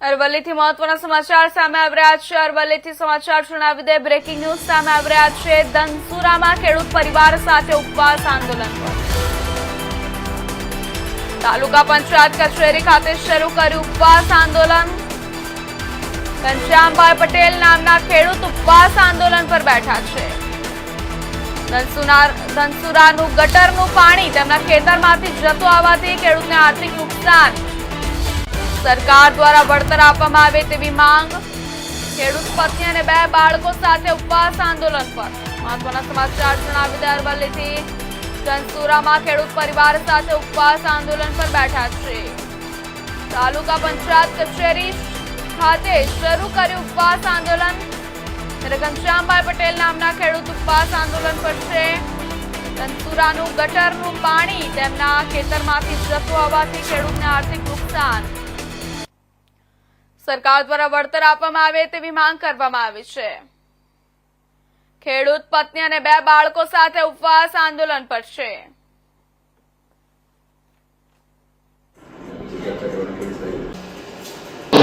અરવલ્લીથી મહત્વના સમાચાર સામે આવ્યા છે. અરવલ્લીથી સમાચાર જણાવી દે. બ્રેકિંગ ન્યૂઝ સામે આવ્યા છે. ધનસુરામાં ખેડૂત પરિવાર સાથે ઉપવાસ આંદોલન તાલુકા પંચાયત કચેરી ખાતે શરૂ કર્યું ઉપવાસ આંદોલન. ઘનશ્યામભાઈ પટેલ નામના ખેડૂત ઉપવાસ આંદોલન પર બેઠા છે. ધનસુરાનું ગટરનું પાણી તેમના ખેતરમાંથી જતું આવવાથી ખેડૂતને આર્થિક નુકસાન સરકાર દ્વારા વળતર આપવામાં આવે તેવી માંગ ખેડૂત પત્ની અને બે બાળકો સાથે ઉપવાસ આંદોલન પર. મહત્વના સમાચાર જણાવી અરવલ્લીથી ધનસુરામાં ખેડૂત પરિવાર સાથે ઉપવાસ આંદોલન પર બેઠા છે. તાલુકા પંચાયત કચેરી ખાતે શરૂ કર્યું ઉપવાસ આંદોલન. ઘનશ્યામભાઈ પટેલ નામના ખેડૂત ઉપવાસ આંદોલન પર છે. ધનસુરાનું ગટરનું પાણી તેમના ખેતરમાંથી જતું આવવાથી ખેડૂતને આર્થિક નુકસાન સરકાર દ્વારા વળતર આપવામાં આવે તેવી માંગ કરવામાં આવી છે. ખેડૂત, પત્ની અને બે બાળકો સાથે ઉપવાસ આંદોલન પર છે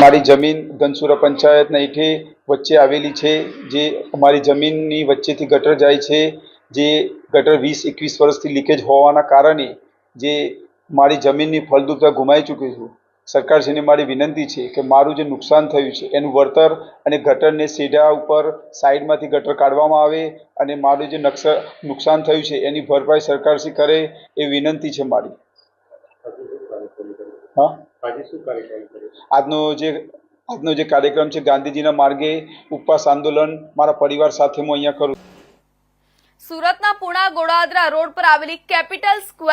મારી જમીન ધનસુરા પંચાયતના હેઠે વચ્ચે આવેલી છે, જે અમારી જમીનની વચ્ચેથી ગટર જાય છે, જે ગટર વીસ, એકવીસ વર્ષથી લીકેજ હોવાના કારણે જે મારી જમીનની ફળદ્રુપતા ગુમાવી ચૂકી છું. સરકારશ્રીને મારી વિનંતી છે કે મારું જે નુકસાન થયું છે, એનું વળતર અને ગટરને સીધા ઉપર સાઈડમાંથી ગટર કાઢવામાં આવે અને મારું જે નકસ નુકસાન થયું છે, એની ભરપાઈ સરકારશ્રી કરે એ વિનંતી છે મારી. હા? આજનો જે આજનો જે કાર્યક્રમ છે ગાંધીજીના માર્ગે ઉપવાસ આંદોલન મારા પરિવાર સાથે હું અહીંયા કરું સુરતના પુણા ગોળાદરા રોડ પર આવેલી કેપિટલ સ્ક્વેર